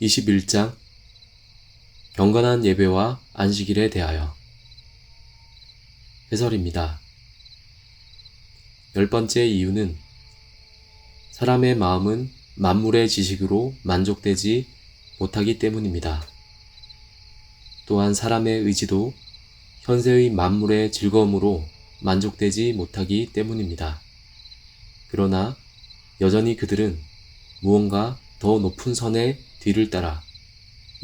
21장 경건한 예배와 안식일에 대하여 해설입니다. 열 번째 이유는 사람의 마음은 만물의 지식으로 만족되지 못하기 때문입니다. 또한 사람의 의지도 현세의 만물의 즐거움으로 만족되지 못하기 때문입니다. 그러나 여전히 그들은 무언가 더 높은 선의 뒤를 따라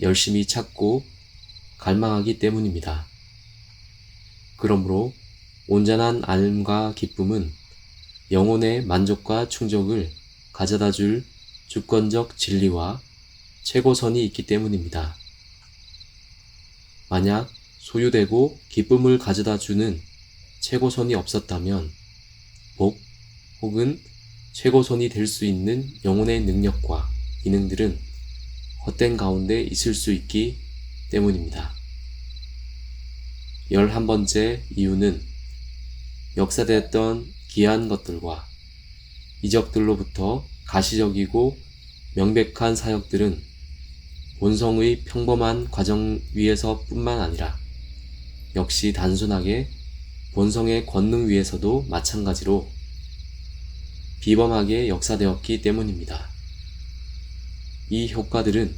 열심히 찾고 갈망하기 때문입니다. 그러므로 온전한 알과 기쁨은 영혼의 만족과 충족을 가져다 줄 주권적 진리와 최고선이 있기 때문입니다. 만약 소유되고 기쁨을 가져다 주는 최고선이 없었다면 복 혹은 최고선이 될 수 있는 영혼의 능력과 기능들은 헛된 가운데 있을 수 있기 때문입니다. 열한 번째 이유는 역사됐던 귀한 것들과 이적들로부터 가시적이고 명백한 사역들은 본성의 평범한 과정 위에서 뿐만 아니라 역시 단순하게 본성의 권능 위에서도 마찬가지로 비범하게 역사되었기 때문입니다. 이 효과들은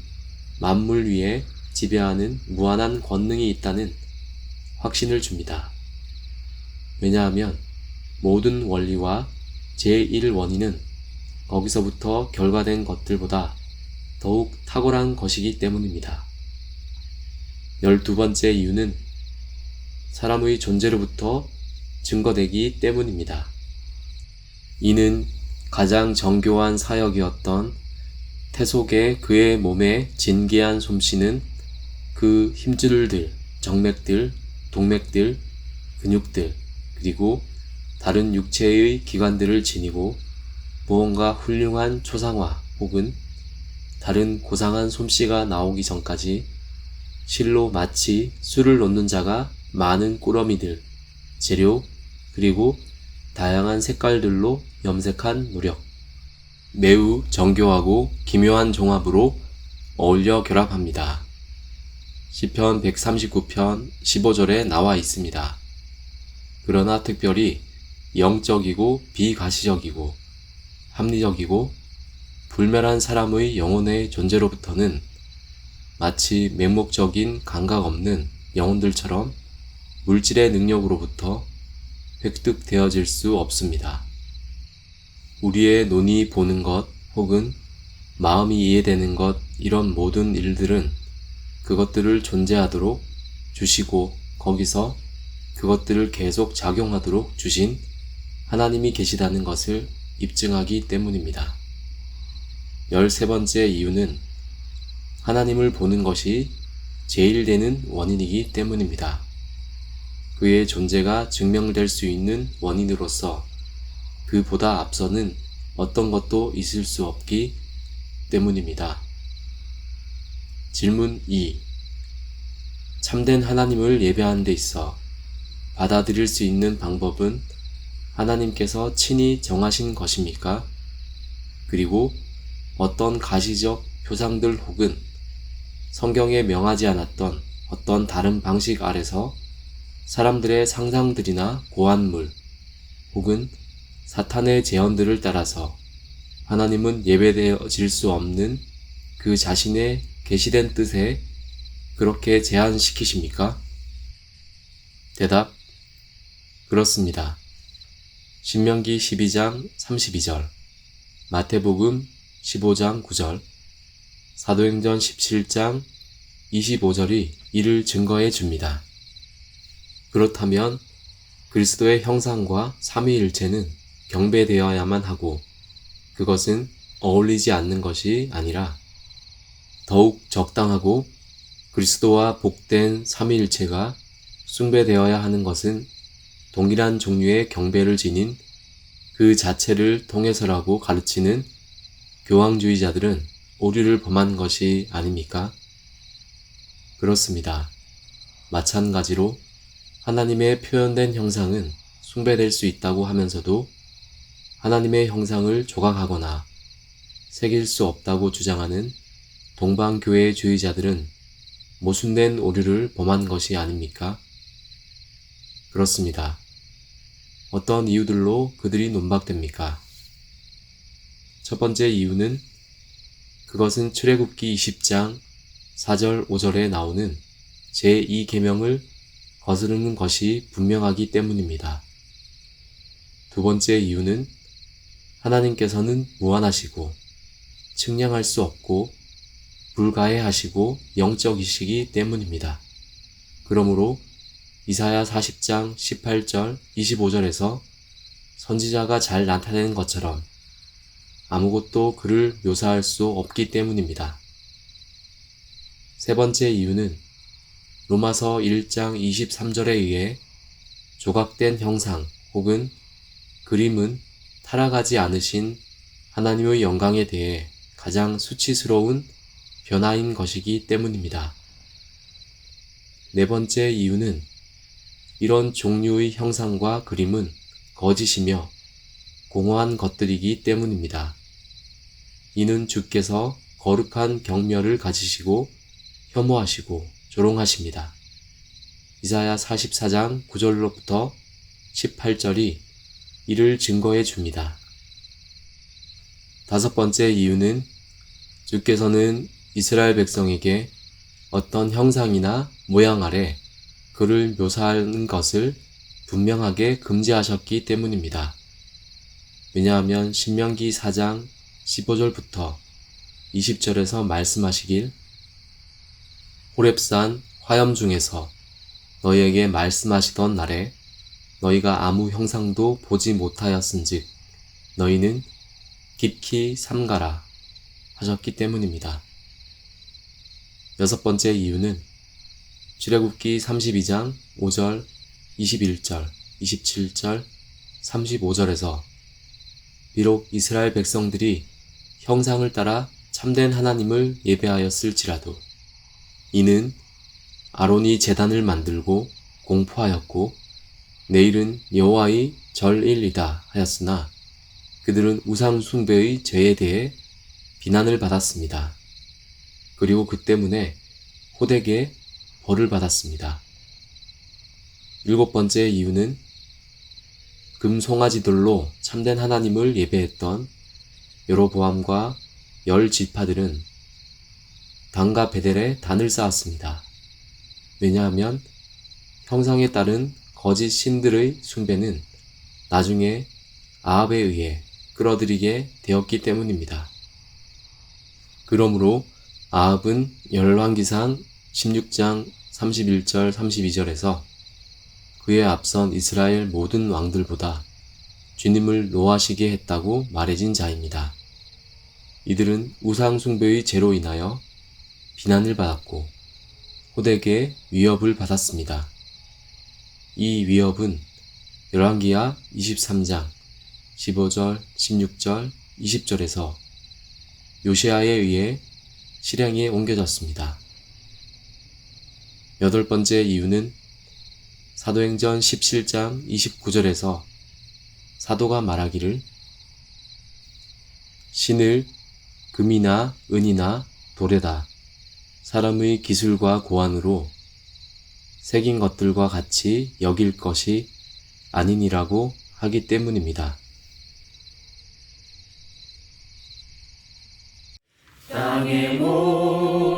만물 위에 지배하는 무한한 권능이 있다는 확신을 줍니다. 왜냐하면 모든 원리와 제1원인은 거기서부터 결과된 것들보다 더욱 탁월한 것이기 때문입니다. 열두 번째 이유는 사람의 존재로부터 증거되기 때문입니다. 이는 가장 정교한 사역이었던 태속의 그의 몸에 진기한 솜씨는 그 힘줄들, 정맥들, 동맥들, 근육들, 그리고 다른 육체의 기관들을 지니고 무언가 훌륭한 초상화 혹은 다른 고상한 솜씨가 나오기 전까지 실로 마치 술을 놓는 자가 많은 꾸러미들, 재료, 그리고 다양한 색깔들로 염색한 노력. 매우 정교하고 기묘한 종합으로 어울려 결합합니다. 시편 139편 15절에 나와 있습니다. 그러나 특별히 영적이고 비가시적이고 합리적이고 불멸한 사람의 영혼의 존재로부터는 마치 맹목적인 감각 없는 영혼들처럼 물질의 능력으로부터 획득되어질 수 없습니다. 우리의 눈이 보는 것 혹은 마음이 이해되는 것 이런 모든 일들은 그것들을 존재하도록 주시고 거기서 그것들을 계속 작용하도록 주신 하나님이 계시다는 것을 입증하기 때문입니다. 열세 번째 이유는 하나님을 보는 것이 제일 되는 원인이기 때문입니다. 그의 존재가 증명될 수 있는 원인으로서 그보다 앞서는 어떤 것도 있을 수 없기 때문입니다. 질문 2. 참된 하나님을 예배하는 데 있어 받아들일 수 있는 방법은 하나님께서 친히 정하신 것입니까? 그리고 어떤 가시적 표상들 혹은 성경에 명하지 않았던 어떤 다른 방식 아래서 사람들의 상상들이나 고안물 혹은 사탄의 제언들을 따라서 하나님은 예배되어질 수 없는 그 자신의 계시된 뜻에 그렇게 제한시키십니까? 대답 그렇습니다. 신명기 12장 32절 마태복음 15장 9절 사도행전 17장 25절이 이를 증거해 줍니다. 그렇다면 그리스도의 형상과 삼위일체는 경배되어야만 하고 그것은 어울리지 않는 것이 아니라 더욱 적당하고 그리스도와 복된 삼위일체가 숭배되어야 하는 것은 동일한 종류의 경배를 지닌 그 자체를 통해서라고 가르치는 교황주의자들은 오류를 범한 것이 아닙니까? 그렇습니다. 마찬가지로 하나님의 표현된 형상은 숭배될 수 있다고 하면서도 하나님의 형상을 조각하거나 새길 수 없다고 주장하는 동방교회 주의자들은 모순된 오류를 범한 것이 아닙니까? 그렇습니다. 어떤 이유들로 그들이 논박됩니까? 첫 번째 이유는 그것은 출애굽기 20장 4절 5절에 나오는 제2계명을 거스르는 것이 분명하기 때문입니다. 두 번째 이유는 하나님께서는 무한하시고 측량할 수 없고 불가해하시고 영적이시기 때문입니다. 그러므로 이사야 40장 18절 25절에서 선지자가 잘 나타내는 것처럼 아무것도 그를 묘사할 수 없기 때문입니다. 세 번째 이유는 로마서 1장 23절에 의해 조각된 형상 혹은 그림은 타락하지 않으신 하나님의 영광에 대해 가장 수치스러운 변화인 것이기 때문입니다. 네 번째 이유는 이런 종류의 형상과 그림은 거짓이며 공허한 것들이기 때문입니다. 이는 주께서 거룩한 경멸을 가지시고 혐오하시고 조롱하십니다. 이사야 44장 9절로부터 18절이 이를 증거해 줍니다. 다섯 번째 이유는 주께서는 이스라엘 백성에게 어떤 형상이나 모양 아래 그를 묘사하는 것을 분명하게 금지하셨기 때문입니다. 왜냐하면 신명기 4장 15절부터 20절에서 말씀하시길 호렙산 화염 중에서 너희에게 말씀하시던 날에 너희가 아무 형상도 보지 못하였은즉 너희는 깊이 삼가라 하셨기 때문입니다. 여섯 번째 이유는 출애굽기 32장 5절, 21절, 27절, 35절에서 비록 이스라엘 백성들이 형상을 따라 참된 하나님을 예배하였을지라도 이는 아론이 제단을 만들고 공포하였고 내일은 여호와의 절일이다 하였으나 그들은 우상 숭배의 죄에 대해 비난을 받았습니다. 그리고 그 때문에 호되게 벌을 받았습니다. 일곱 번째 이유는 금 송아지들로 참된 하나님을 예배했던 여로보암과 열 지파들은 단과 베델에 단을 쌓았습니다. 왜냐하면 형상에 따른 거짓 신들의 숭배는 나중에 아합에 의해 끌어들이게 되었기 때문입니다. 그러므로 아합은 열왕기상 16장 31절 32절에서 그에 앞선 이스라엘 모든 왕들보다 주님을 노하시게 했다고 말해진 자입니다. 이들은 우상숭배의 죄로 인하여 비난을 받았고 호되게 위협을 받았습니다. 이 위협은 열왕기하 23장 15절, 16절, 20절에서 요시아에 의해 실행에 옮겨졌습니다. 여덟 번째 이유는 사도행전 17장 29절에서 사도가 말하기를 신을 금이나 은이나 돌에다 사람의 기술과 고안으로 새긴 것들과 같이 여길 것이 아니니라고 하기 때문입니다. 땅의 모